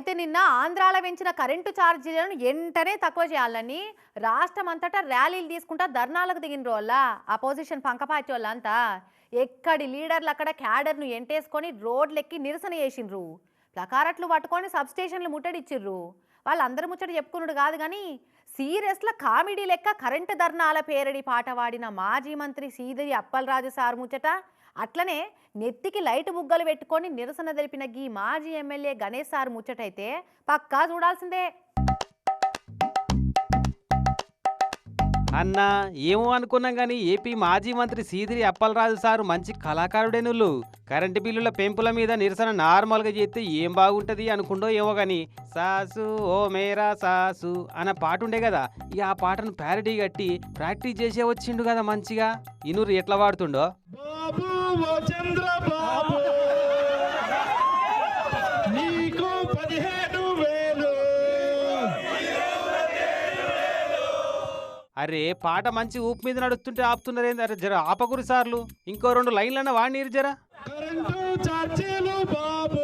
అయితే నిన్న ఆంధ్రాలో పెంచిన కరెంటు ఛార్జీలను వెంటనే తక్కువ చేయాలని రాష్ట్రం అంతటా ర్యాలీలు తీసుకుంటా ధర్నాలకు దిగిన వాళ్ళ అపోజిషన్ పంకపాచి వాళ్ళంతా. ఎక్కడి లీడర్లు అక్కడ క్యాడర్ను ఎంటేసుకొని రోడ్లెక్కి నిరసన చేసిండ్రు. ప్లకారట్లు పట్టుకొని సబ్ స్టేషన్లు ముట్టడిచ్చిర్రు. వాళ్ళందరూ ముచ్చట చెప్పుకున్నాడు కాదు కానీ సీరియస్ల కామెడీ లెక్క కరెంటు ధర్నాల పేరడి పాట పాడిన మాజీ మంత్రి సీదరి అప్పలరాజు సార్ ముచ్చట. అట్లనే నెత్తికి లైట్ బుగ్గలు పెట్టుకొని నిరసన తెలిపిన గీ మాజీ ఎమ్మెల్యే గణేష్ సార్ ముచ్చటైతే పక్కా చూడాల్సిందే. అన్నా ఏమో అనుకున్నాం కానీ ఏపీ మాజీ మంత్రి సీదిరి అప్పలరాజు సారు మంచి కళాకారుడేనుళ్ళు. కరెంటు బిల్లుల పెంపుల మీద నిరసన నార్మల్గా చేస్తే ఏం బాగుంటది అనుకుండో ఏమో కానీ సాసు ఓ మేరా సాసు అన్న పాట ఉండే కదా ఇక ఆ పాటను ప్యారడీ కట్టి ప్రాక్టీస్ చేసే వచ్చిండు కదా మంచిగా. ఇనూరు ఎట్లా వాడుతుండో బాబు నీకు పదిహేడు అరే పాట మంచి ఊపు మీద నడుస్తుంటే ఆపుతున్నారేంది? అరే జర ఆపకురు సార్లు. ఇంకో రెండు లైన్లన్న వాడినీరు జరా. బాబు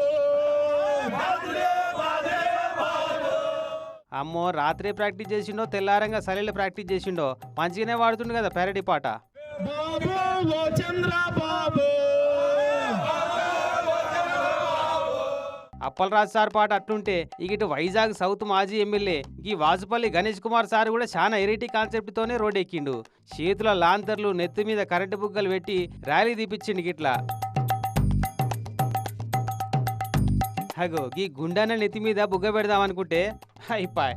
అమ్మో రాత్రి ప్రాక్టీస్ చేసిండో తెల్లారంగా సలీలు ప్రాక్టీస్ చేసిండో. మంచిగానే వాడుతుండు కదా పెరటి పాట. బాబు చంద్ర బాబు అప్పలరాజు సార్ పాట అట్లుంటే ఇక ఇటు వైజాగ్ సౌత్ మాజీ ఎమ్మెల్యే ఈ వాజుపల్లి గణేష్ కుమార్ సార్ కూడా చాలా ఎరిటీ కాన్సెప్ట్తోనే రోడ్ ఎక్కిండు చేతుల లాంతర్లు నెత్తి మీద కరెంటు బుగ్గలు పెట్టి ర్యాలీ తీపిచ్చిండు గిట్లా హగో ఈ గుండాన నెత్తి మీద బుగ్గ పెడదాం అనుకుంటే అయిపాయ్.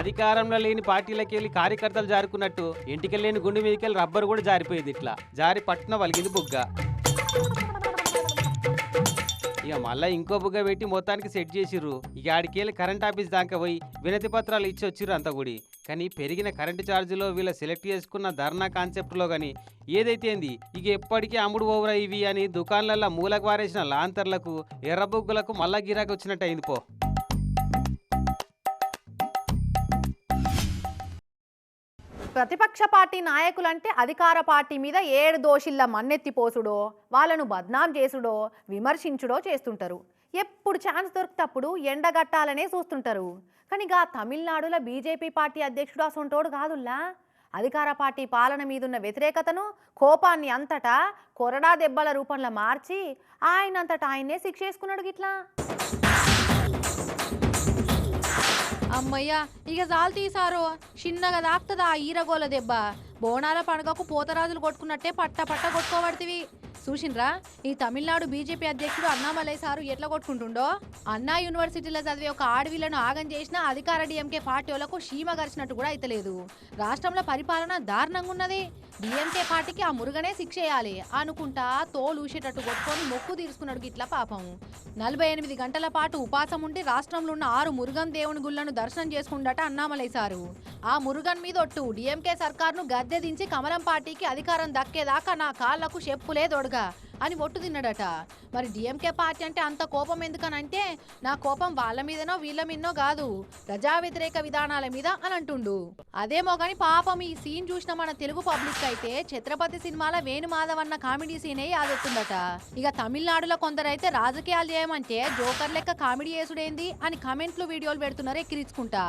అధికారంలో లేని పార్టీలకి వెళ్ళి కార్యకర్తలు జారుకున్నట్టు ఇంటికెళ్ళలేని గుండె మీదకెళ్ళి రబ్బర్ కూడా జారిపోయేది ఇట్లా. జారి పట్టున వలిగింది బుగ్గ. ఇక మళ్ళీ ఇంకో బుగ్గ పెట్టి మొత్తానికి సెట్ చేసిర్రు. ఇక ఆడికెళ్ళి కరెంట్ ఆఫీస్ దాకా పోయి వినతి పత్రాలు ఇచ్చి వచ్చిర్రు అంతా కూడా కానీ పెరిగిన కరెంటు ఛార్జీలో వీళ్ళ సెలెక్ట్ చేసుకున్న ధర్నా కాన్సెప్ట్లో కానీ ఏదైతే ఏంది? ఇక ఎప్పటికీ అమ్ముడు ఓవరా ఇవి అని దుకాణాలలో మూలకు వారేసిన లాంతర్లకు ఎర్రబుగ్గులకు మళ్ళా గిరాకి వచ్చినట్టు అయింది పో. ప్రతిపక్ష పార్టీ నాయకులంటే అధికార పార్టీ మీద ఏడు దోషిల్ల మన్నెత్తిపోసుడో వాళ్ళను బద్నాం చేసుడో విమర్శించుడో చేస్తుంటారు. ఎప్పుడు ఛాన్స్ దొరికితప్పుడు ఎండగట్టాలనే చూస్తుంటారు. కానీ గా తమిళనాడులో బీజేపీ పార్టీ అధ్యక్షుడు అసొంటోడు కాదుల్లా? అధికార పార్టీ పాలన మీదున్న వ్యతిరేకతను కోపాన్ని అంతటా కొరడా దెబ్బల రూపంలో మార్చి ఆయనంతటా ఆయన్నే శిక్షేసుకున్నాడు గిట్లా? అమ్మయ్యా ఇక జాలు తీసారు చిన్నగా దాక్తదా ఈరగోల దెబ్బ? బోనాల పండుగకు పోతరాజులు కొట్టుకున్నట్టే పట్ట పట్ట కొట్టుకోబడితివి. చూసిండ్రా ఈ తమిళనాడు బీజేపీ అధ్యక్షుడు అన్నామలై సారు ఎట్లా కొట్టుకుంటుండో? అన్నా యూనివర్సిటీలో చదివే ఒక ఆడవిలను ఆగం చేసిన అధికార డిఎంకే పార్టీ వాళ్ళకు సీమ గరిచినట్టు కూడా అయితలేదు. రాష్ట్రంలో పరిపాలన దారుణంగా ఉన్నది డిఎంకే పార్టీకి ఆ మురుగనే శిక్షేయాలి అనుకుంటా తోలు ఊసేటట్టు కొట్టుకొని మొక్కు తీర్చుకున్నాడు గిట్ల పాపం. నలభై ఎనిమిది గంటల పాటు ఉపాసం ఉండి రాష్ట్రంలో ఉన్న ఆరు మురుగన్ దేవుని గుళ్ళను దర్శనం చేసుకుండట అన్నామలేశారు ఆ మురుగన్ మీద ఒట్టు డిఎంకే సర్కార్ను గద్దె దించి కమలం పార్టీకి అధికారం దక్కేదాకా నా కాళ్ళకు చెప్పులే దొడగా. అని ఒట్టు తిన్నాడట. మరి డిఎంకే పార్టీ అంటే అంత కోపం ఎందుకనంటే నా కోపం వాళ్ళ మీదనో వీళ్ళ మీదనో కాదు. ప్రజా వ్యతిరేక విధానాల మీద అని అంటుండు. అదేమో గాని పాపం ఈ సీన్ చూసిన మన తెలుగు పబ్లిక్ అయితే ఛత్రపతి సినిమాల వేణుమాధవ్ అన్న కామెడీ సీనే యాదొస్తుందట ఇక తమిళనాడులో కొందరైతే రాజకీయాలు చేయమంటే జోకర్ లెక్క కామెడీ చేసుడేంది అని కమెంట్లు వీడియోలు పెడుతున్నారు ఎక్కిరించుకుంటా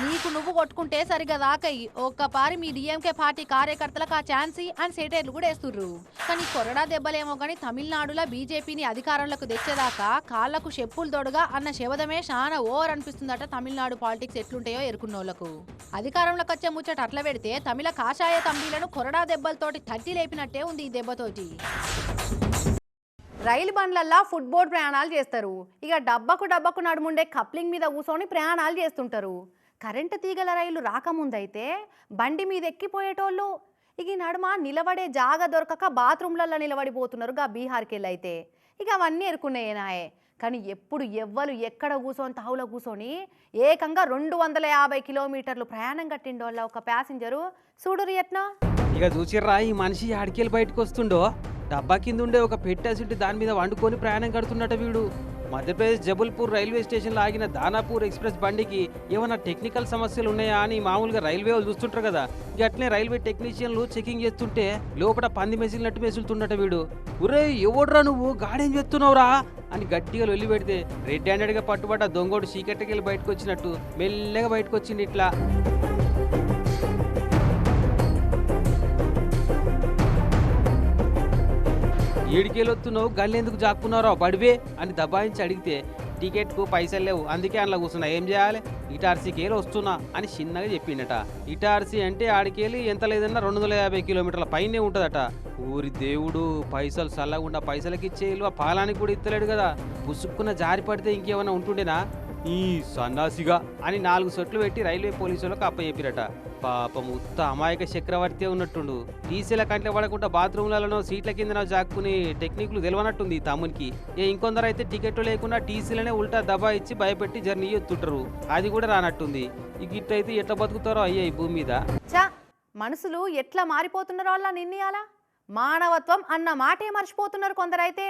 నీకు నువ్వు కొట్టుకుంటే సరిగా దాకయి ఒక్కపారి మీ డిఎంకే పార్టీ కార్యకర్తలకు ఆ ఛాన్సీ అని సేటైర్లు కూడా వేస్తుర్రు. కానీ కొరడా దెబ్బలేమో గాని తమిళనాడులో బీజేపీని అధికారంలోకి తెచ్చేదాకా కాళ్ళకు చెప్పులు తొడగా అన్న శబదమే చాలా ఓవర్ అనిపిస్తుందట తమిళనాడు పాలిటిక్స్ ఎట్లుంటాయో ఎరుకున్నోళ్ళకు. అధికారంలోకి వచ్చే ముచ్చట అట్లా పెడితే తమిళ కాషాయ తంబీలను కొరడా దెబ్బలతోటి తట్టి లేపినట్టే ఉంది ఈ దెబ్బతోటి. రైలు బండ్లల్లో ఫుట్బోర్డ్ ప్రయాణాలు చేస్తారు. ఇక డబ్బకు డబ్బకు నడుముండే కప్లింగ్ మీద కూర్చొని ప్రయాణాలు చేస్తుంటారు. కరెంటు తీగల రైలు రాకముందైతే బండి మీద ఎక్కిపోయేటోళ్ళు ఇక ఈ నడుమ నిలబడే జాగ దొరకక బాత్రూంలలో నిలబడిపోతున్నారు గా బీహార్కి వెళ్ళి అయితే ఇక అవన్నీ ఎరుకున్నాయేనాయే కానీ ఎప్పుడు ఎవ్వరు ఎక్కడ కూర్చొని తావులో కూర్చొని ఏకంగా రెండు వందల యాభై కిలోమీటర్లు ప్రయాణం కట్టిండోళ్ళ ఒక ప్యాసింజరు. చూడురు ఎట్నా? ఇక చూసిర్రా ఈ మనిషి ఆడికెళ్ళి బయటకు వస్తుండో డబ్బా కింద ఉండే ఒక పెట్టేసింటి దాని మీద వండుకొని ప్రయాణం కడుతున్నట వీడు. మధ్యప్రదేశ్ జబల్పూర్ రైల్వే స్టేషన్లో ఆగిన దానాపూర్ ఎక్స్ప్రెస్ బండికి ఏమైనా టెక్నికల్ సమస్యలు ఉన్నాయా అని మామూలుగా రైల్వే వాళ్ళు చూస్తుంటారు కదా. ఇక అట్లనే రైల్వే టెక్నీషియన్లు చెకింగ్ చేస్తుంటే లోపల పంది మెసిలినట్టు మెసులుతుండట వీడు. ఒరే ఎవడ్రా నువ్వు? గాడేం చేస్తున్నావురా? అని గట్టిగా లొల్లి పెడితే రెడ్ హ్యాండెడ్గా పట్టుబడ్డ దొంగోడు చీకటికి వెళ్ళి బయటకు వచ్చినట్టు మెల్లగా బయటకు వచ్చింది ఇట్లా. ఏడికేలొత్తున్నావు గల్లెందుకు జాక్కున్నారో బడివే అని దబాయించి అడిగితే టికెట్కు పైసలు లేవు అందుకే అందులో కూర్చున్నా. ఏం చేయాలి? ఇటార్సీకి వెళ్ళి వస్తున్నా అని చిన్నగా చెప్పిండట. ఇటార్సీ అంటే ఆడికెళ్ళి ఎంత లేదన్నా రెండు వందల యాభై కిలోమీటర్ల పైనే ఉంటుందట. ఊరి దేవుడు పైసలు చల్లకుండా పైసలకి ఇచ్చే ఇల్లు పాలానికి కూడా ఇస్తలేడు కదా. పుసుక్కున జారి పడితే ఇంకేమైనా ఉంటుండేనా? ఈ సన్నాసిగా అని నాలుగు సొట్లు పెట్టి రైల్వే పోలీసులకు అప్పచెప్పిరట. పాపం ఉత్త అమాయక చక్రవర్తి ఉన్నట్టుండు. టీసీల కంట్లో పడకుండా బాత్రూమ్లలోనో సీట్ల కిందనో జాక్కుని టెక్నిక్లు తెలియనట్టుంది తమ్మునికి. ఏ ఇంకొందరు అయితే టికెట్లు లేకుండా టీసీలనే ఉల్టా దబా ఇచ్చి భయపెట్టి జర్నీ ఎత్తుంటారు అది కూడా రానట్టుంది. ఈ గిట్ అయితే ఎట్లా బతుకుతారో అయ్యా ఈ భూమి మీద. మనసులు ఎట్లా మారిపోతున్నారో అలా నిర్ణయాలా మానవత్వం అన్న మాటే మర్చిపోతున్నారు కొందరైతే.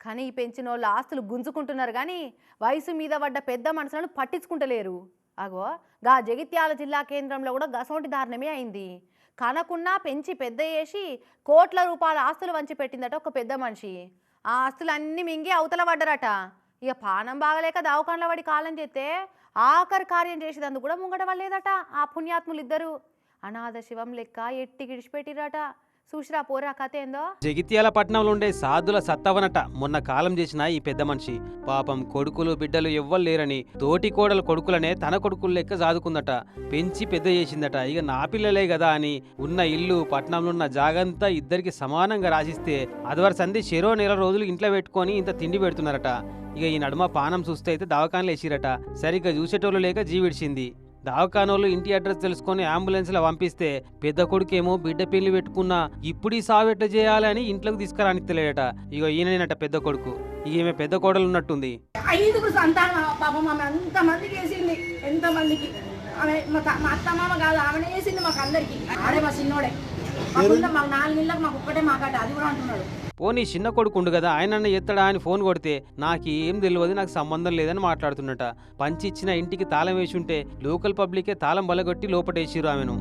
కానీ ఈ పెంచిన వాళ్ళు ఆస్తులు గుంజుకుంటున్నారు కానీ వయసు మీద పడ్డ పెద్ద మనుషులను పట్టించుకుంటలేరు. అగో గా జగిత్యాల జిల్లా కేంద్రంలో కూడా గసోంటి దారుణమే అయింది. కనకున్నా పెంచి పెద్ద చేసి కోట్ల రూపాయల ఆస్తులు వంచి పెట్టిందట ఒక పెద్ద మనిషి. ఆ ఆస్తులు అన్నీ మింగి అవతల పడ్డరట. ఇక పానం బాగలేక దావకాండ్ల పడి కాలం చేస్తే ఆఖరి కార్యం చేసేదందుకు కూడా ముంగట ఆ పుణ్యాత్ములు ఇద్దరు అనాథ శివం లెక్క ఎట్టి గిడిచిపెట్టిరట చూసిరా పోరా కథ ఏందో? జగిత్యాల పట్టణంలో ఉండే సాధుల సత్తవనట. మొన్న కాలం చేసిన ఈ పెద్ద మనిషి. పాపం కొడుకులు బిడ్డలు ఎవ్వరు లేరని తోటి కోడల కొడుకులనే తన కొడుకులు లెక్క సాదుకుందట. పెంచి పెద్ద చేసిందట. ఇక నా పిల్లలే కదా అని ఉన్న ఇల్లు పట్టణంలో ఉన్న జాగంతా ఇద్దరికి సమానంగా రాసిస్తే అదివర సంధి చెరో నెల రోజులు ఇంట్లో పెట్టుకొని ఇంత తిండి పెడుతున్నారట. ఇక ఈ నడుమ పానం చూస్తే అయితే దవాఖానలు వేసిరట. సరిగ్గా చూసేటోళ్ళు లేక జీవిడిచింది. దవాఖానోళ్ళు ఇంటి అడ్రస్ తెలుసుకొని అంబులెన్స్లో పంపిస్తే పెద్ద కొడుకేమో బిడ్డ పెళ్ళి పెట్టుకున్నా ఇప్పుడు ఈ సావు ఎట్లా చేయాలని ఇంట్లోకి తీసుకురానిత్తలేడట. ఇక ఈయననేనట పెద్ద కొడుకు. ఇక ఈమె పెద్ద కోడలు ఉన్నట్టుంది ఐదుగురు సంతానం పాపం ఆమె వేసింది ఎంతమందికి? ఆమె మా అత్త మామ కాదు ఆమెనే వేసింది మాకు అందరికి ఆడే మా చిన్నోడే. మాకు మాకు నాలుగు నెలలకు మాకు ఒక్కటే మాకాట అది కూడా అంటున్నాడు. పోనీ చిన్న కొడుకుండు కదా ఆయన ఎత్తడా అని ఫోన్ కొడితే నాకు ఏం తెలియదు నాకు సంబంధం లేదని మాట్లాడుతున్నట. పంచి ఇచ్చిన ఇంటికి తాళం వేసి ఉంటే లోకల్ పబ్లికే తాళం బలగొట్టి లోపటేసిరు ఆమెను.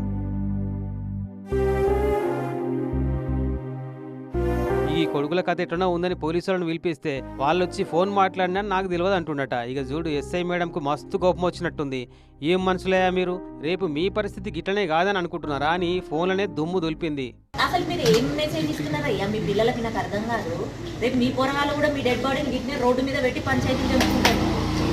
కొడుకుల కథ ఎట్లనో ఉందని పోలీసులను పిలిపిస్తే వాళ్ళు వచ్చి ఫోన్ మాట్లాడినా నాకు తెలియదు అంటుండట. ఇక చూడు ఎస్ఐ మేడంకు మస్తు కోపం వచ్చినట్టుంది. ఏం మనుషులయ్యా మీరు? రేపు మీ పరిస్థితి గిట్లనే కాదని అనుకుంటున్నారా అని ఫోన్లనే దుమ్ము దులిపింది. అసలు మీరు ఏం మెసేజ్ ఇస్తున్నారయ్యా? మీ పిల్లలకి నాకు అర్థం కాదు. రేపు మీ పోరగాళ్ళు కూడా మీ డెడ్ బాడీని గిట్నే రోడ్డు మీద పెట్టి పంచాయతీ చేసుకుంటారు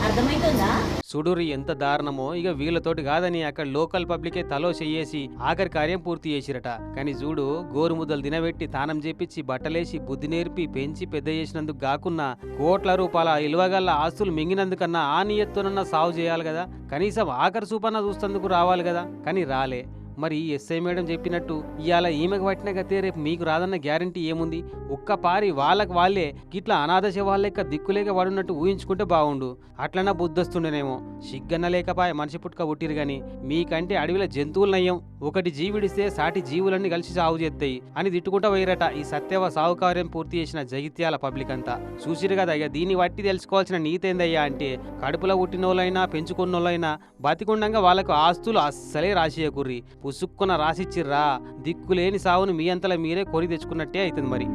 అర్థమవుతుందా సుడూరి ఎంత దారుణమో. ఇక వీళ్ళతోటి కాదని అక్కడ లోకల్ పబ్లికే తలో చెయ్యేసి ఆఖరి కార్యం పూర్తి చేసిరట. కానీ చూడు గోరుముద్దలు దినబెట్టి తానం చేపించి బట్టలేసి బుద్ధి నేర్పి పెంచి పెద్ద చేసినందుకు కాకున్నా కోట్ల రూపాయల ఇలువగల్ల ఆస్తులు మింగినందుకన్నా ఆ నియత్తునన్నా సాగు చేయాలి కదా. కనీసం ఆఖరి చూపన్నా చూస్తందుకు రావాలి కదా. కానీ రాలే. మరి ఎస్ఐ మేడం చెప్పినట్టు ఇవాళ ఈమెకు పట్టిన గతే రేపు మీకు రాదన్న గ్యారంటీ ఏముంది? ఒక్క పారి వాళ్ళకి వాళ్ళే గిట్లా అనాథ శవాల లెక్క దిక్కులేక పడున్నట్టు ఊహించుకుంటే బాగుండు అట్లన్నా బుద్ధొస్తుండేనేమో. సిగ్గన్న లేకపాయ మనిషి పుట్టుక పుట్టిరు గాని మీకంటే అడవిలో జంతువులనయ్యం ఒకటి జీవిడిస్తే సాటి జీవులన్నీ కలిసి సాగు చేస్తాయి అని తిట్టుకుంటా పోయిరట ఈ సత్యవ సాహుకార్యం పూర్తి చేసిన జగిత్యాల పబ్లిక్ అంతా. చూసిరు కదా ఇక దీన్ని బట్టి తెలుసుకోవాల్సిన నీతి ఏందయ్యా అంటే కడుపులో పుట్టినోళ్ళైనా పెంచుకున్నోళ్ళైనా బతికుండంగా వాళ్ళకు ఆస్తులు అస్సలే రాసియకుర్రి ఉసుక్కున రాసిచ్చిర్రా. దిక్కులేని సావును మీ అంతలా మీరే కొని తెచ్చుకున్నట్టే అవుతుంది మరి.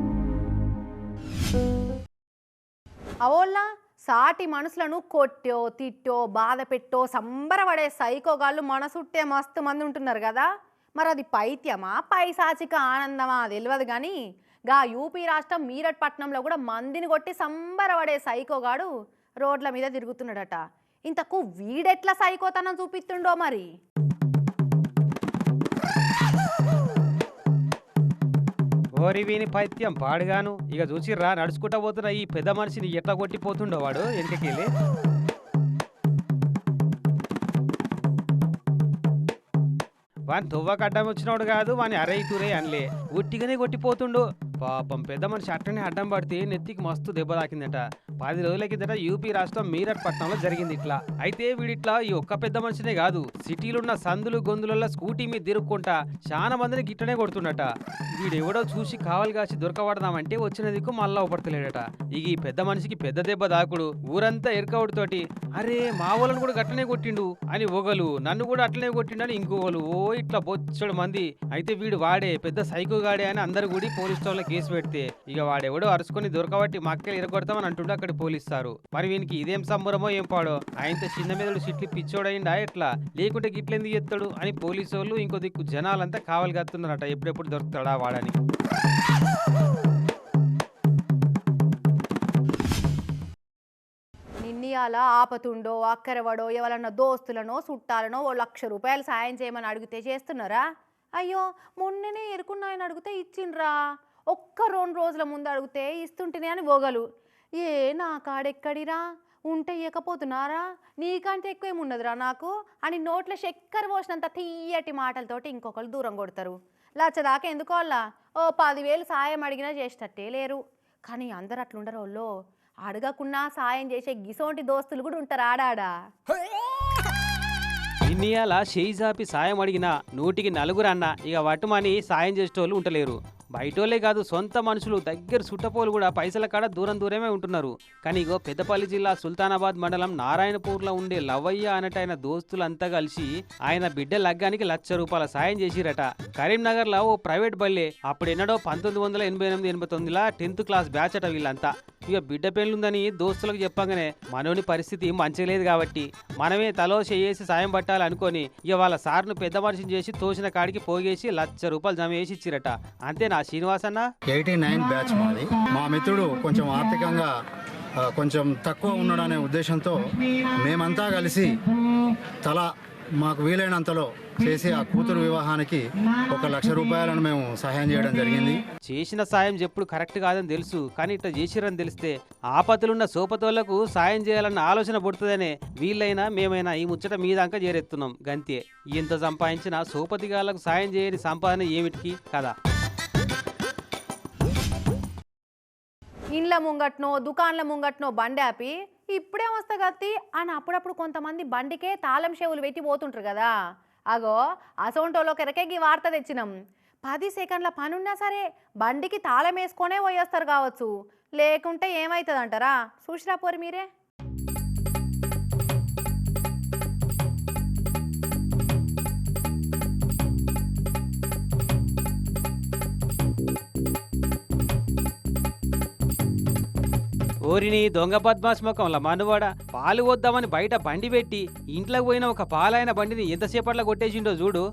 అవోల్లా సాటి మనుషులను కొట్టో తిట్టో బాధ పెట్టో సంబరపడే సైకోగాళ్ళు మనసుట్టే మస్తు మంది ఉంటున్నారు కదా. మరి అది పైత్యమా పైశాచిక ఆనందమా తెలియదు కానీ గా యూపీ రాష్ట్రం మీరట్ పట్టణంలో కూడా మందిని కొట్టి సంబరపడే సైకోగాడు రోడ్ల మీద తిరుగుతున్నాడట. ఇంతకు వీడెట్లా సైకోతనం చూపిస్తుండో మరి? ఓరి వీని పైత్యం పాడుగాను. ఇక చూసిర్రా నడుచుకుంటా పోతున్న ఈ పెద్ద మనిషిని ఎట్లా కొట్టిపోతుండో వాడు వెనకకెళ్ళి. వాని తువ్వకు అడ్డం వచ్చినోడు కాదు వాని అరై తురే అనిలే. ఉట్టిగానే కొట్టిపోతుండు. పాపం పెద్ద మనిషి అట్టనే అడ్డం పడితే నెత్తికి మస్తు దెబ్బ తాకిందట. పది రోజుల కిందట యూపీ రాష్ట్రం మీరట్ పట్టణంలో జరిగింది ఇట్లా. అయితే వీడిట్లా ఈ ఒక్క పెద్ద మనిషినే కాదు సిటీలున్న సందులు గొంతులలో స్కూటీ మీద తిరుక్కుంటా చాలా మందిని గిట్టనే కొడుతుండట. వీడెవడో చూసి కావాలి కాసి దొరకబడదామంటే వచ్చిన దిక్కు మళ్ళా ఉపడతలేడట ఇక ఈ పెద్ద మనిషికి పెద్ద దెబ్బ దాకుడు ఊరంతా ఎరకవుడితోటి అరే మా వాళ్ళని కూడా గట్టనే కొట్టిండు అని ఒకలు నన్ను కూడా అట్లనే కొట్టిండని ఇంకొకరు ఓ ఇట్లా బొచ్చడు మంది. అయితే వీడు వాడే పెద్ద సైకో గాడే అని అందరు కూడా పోలీస్ స్టేషన్లో కేసు పెడితే ఇక వాడెవడో అరుచుకొని దొరకబట్టి మక్కలు ఎరగొడతామని అంటుండే అక్కడ పోలిస్తారు? మరి వీనికి ఇదేం సంబరమో ఏం పాడో? ఆయనతో చిన్న మీదడు సిట్లు పిచ్చోడైండా ఎట్లా? లేకుంటే గిట్లెందుకు ఎత్తాడు? అని పోలీసు వాళ్ళు ఇంకో దిక్కు జనాలంతా కావాలి కత్తున్నారట ఎప్పుడెప్పుడు దొరుకుతాడా వాడని. అలా ఆపతుండో అక్కరవడో ఎవరన్నా దోస్తులనో చుట్టాలనో ఓ లక్ష రూపాయలు సాయం చేయమని అడిగితే చేస్తున్నారా? అయ్యో మొన్ననే ఎరుకున్నాయని అడిగితే ఇచ్చిండ్రా. ఒక్క రెండు రోజుల ముందు అడిగితే ఇస్తుంటేనే అని ఓగలు ఏ నా కాడెక్కడిరా? ఉంటే ఇవ్వకపోతున్నారా నీకంటే ఎక్కువ ఏమున్నదిరా నాకు? అని నోట్ల చక్కెర పోసినంత తీయటి మాటలతోటి ఇంకొకరు దూరం కొడతారు. లచ్చదాకా ఎందుకోవాలా ఓ పదివేలు సాయం అడిగినా చేసేటట్టే లేరు. కానీ అందరు అట్లుండరు వాళ్ళు అడగకున్నా సాయం చేసే గిసోంటి దోస్తులు కూడా ఉంటారు ఆడాడా. ఇన్నియాల చేయి జాపి సాయం అడిగినా నూటికి నలుగురు అన్న ఇక వటుమని సాయం చేసేటోళ్ళు ఉంటలేరు. బయటోలే కాదు సొంత మనుషులు దగ్గర సుట్టపోలు కూడా పైసల కాడ దూరం దూరమే ఉంటున్నారు. కానీ ఇగో పెద్దపల్లి జిల్లా సుల్తానాబాద్ మండలం నారాయణపూర్లో ఉండే లవయ్య అనేట ఆయన దోస్తులంతా కలిసి ఆయన బిడ్డ లగ్గానికి లక్ష రూపాయల సాయం చేసిరట. కరీంనగర్లో ఓ ప్రైవేట్ బల్లే. అప్పుడు ఎన్నడో పంతొమ్మిది వందల ఎనభై ఎనిమిది ఎనభై తొమ్మిదిలా టెన్త్ క్లాస్ బ్యాచ్ అట వీళ్ళంతా. ఇక బిడ్డ పెళ్ళుందని దోస్తులకు చెప్పగానే మనోని పరిస్థితి మంచిగా లేదు కాబట్టి మనమే తలో చేసి సాయం పట్టాలి అనుకొని ఇక వాళ్ళ సార్ను పెద్ద మనిషిని చేసి తోసిన కాడికి పోగేసి లక్ష రూపాయలు జమ చేసి ఇచ్చిరట. అంతేనా? శ్రీనివాస్ అన్న ఎయిటీ నైన్ బ్యాచ్ మాది. మా మిత్రుడు కొంచెం ఆర్థికంగా కొంచెం తక్కువ ఉన్నాడనే ఉద్దేశంతో మేమంతా కలిసి తల మాకు వీలైనంతలో చేసి ఆ కూతురు వివాహానికి ఒక లక్ష రూపాయలను మేము సహాయం చేయడం జరిగింది. చేసిన సాయం చెప్పుడు కరెక్ట్ కాదని తెలుసు కానీ ఇట్లా చేసిరని తెలిస్తే ఆపత్తులున్న సోపతోళ్ళకు సాయం చేయాలన్న ఆలోచన పుడుతుందనే వీళ్ళైనా మేమైనా ఈ ముచ్చట మీ దాకా చేరెత్తున్నాం గంతే. ఇంత సంపాదించిన సోపతిగాళ్ళకు సాయం చేయని సంపాదన ఏమిటికి? కదా. ఇండ్ల ముంగట్నో దుకాన్ల ముంగట్నో బండి ఆపి ఇప్పుడే వస్తా కత్తి అని అప్పుడప్పుడు కొంతమంది బండికే తాళం షేవులు పెట్టి పోతుంటారు కదా. అగో అసోంటోలో ఎరకేగి వార్త తెచ్చినాం. పది సెకండ్ల పనున్నా సరే బండికి తాళం వేసుకొనే పోయేస్తారు కావచ్చు. లేకుంటే ఏమవుతుంది అంటారా చూసిరా పోరు మీరే? ఓరిని దొంగ బద్మాస్ ముఖంలో మనువాడ పాలు వద్దామని బయట బండి పెట్టి ఇంట్లోకి పోయిన ఒక పాలైన బండిని ఎంతసేపట్లో కొట్టేసిండో చూడు.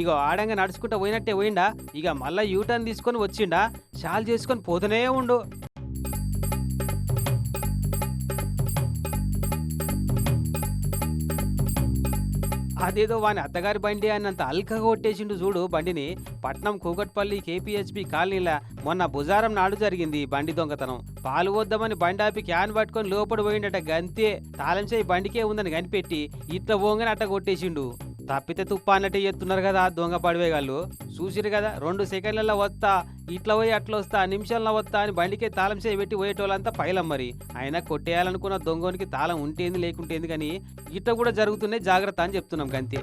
ఇగో ఆడంగా నడుచుకుంటూ పోయినట్టే పోయిండా ఇక మళ్ళా యూటర్న్ తీసుకొని వచ్చిండా షాల్ చేసుకొని పోతూనే ఉండు. అదేదో వాని అత్తగారి బండి అన్నంత అల్కగా కొట్టేసిండు చూడు బండిని. పట్నం కూకట్పల్లి కేపీహెచ్పి కాలనీల మొన్న బుజారం నాడు జరిగింది బండి దొంగతనం. పాలు వద్దామని బండి ఆపి క్యాన్ పట్టుకొని లోపల పోయిండట గంతే. తాళం చేయి బండికే ఉందని కనిపెట్టి ఇట్లా పోగానే అట్ట కొట్టేసిండు. తప్పితే తుప్ప అన్నట్టు చెప్తున్నారు కదా దొంగ పడివేగాళ్ళు. చూసిరు కదా రెండు సెకండ్లలో వస్తా ఇట్లా పోయి అట్లా వస్తా నిమిషాల్లో వస్తా అని బండికే తాళం చేయి పెట్టి పోయేటోళ్ళంతా పైలం మరి. అయినా కొట్టేయాలనుకున్న దొంగనికి తాళం ఉంటేంది లేకుంటేంది కానీ ఇట్లా కూడా జరుగుతున్నాయి జాగ్రత్త అని చెప్తున్నాం గంతే.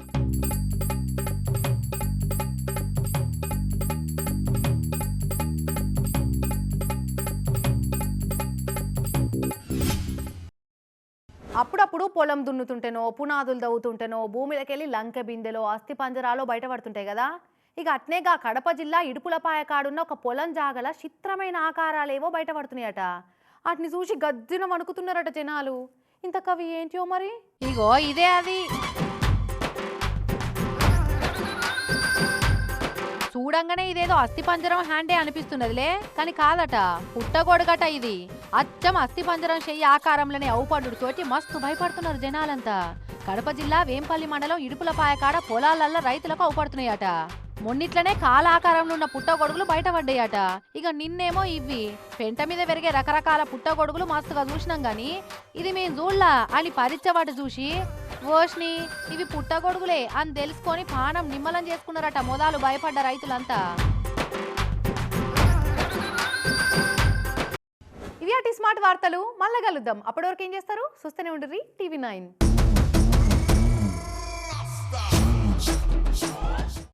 అప్పుడప్పుడు పొలం దున్నుతుంటేనో పునాదులు దవ్వుతుంటేనో భూమిలకెళ్ళి లంక బిందెలో అస్థి పంజరాలో బయటపడుతుంటాయి కదా. ఇక అట్నేగా కడప జిల్లా ఇడుపులపాయ కాడున్న ఒక పొలం జాగల చిత్రమైన ఆకారాలేవో బయటపడుతున్నాయట. వాటిని చూసి గద్దిన వణుకుతున్నారట జనాలు. ఇంత కవి ఏంటియో మరి? ఇగో ఇదే అది. చూడంగానే ఇదేదో అస్థిపంజరం హ్యాండే అనిపిస్తున్నదిలే. కానీ కాదట పుట్టగొడగట ఇది. అచ్చం అస్థిపంజరం చెయ్యి ఆకారంలోనే అవుపడ్డు తోటి మస్తు భయపడుతున్నారు జనాలంతా. కడప జిల్లా వేంపల్లి మండలం ఇడుపులపాయ కాడ పొలాలల్లో రైతులకు అవుపడుతున్నాయట మొన్నిట్లనే కాల ఆకారంలో ఉన్న పుట్టగొడుగులు బయటపడ్డాయట. ఇక నిన్నేమో ఇవి పెంట మీద పెరిగే రకరకాల పుట్టగొడుగులు మస్తుగా చూసినాం గాని ఇది మేము చూడలా అని పరిచవాటు చూసి ఓష్ని ఇవి పుట్టగొడుగులే. అని తెలుసుకొని పానం నిమ్మలం చేసుకున్నారట మొదలు భయపడ్డ రైతులంతా. ఇవి అటు స్మార్ట్ వార్తలు మళ్ళా కలుద్దాం. అప్పటివరకు ఏం చేస్తారు? చూస్తూనే ఉండరు టీవీ నైన్.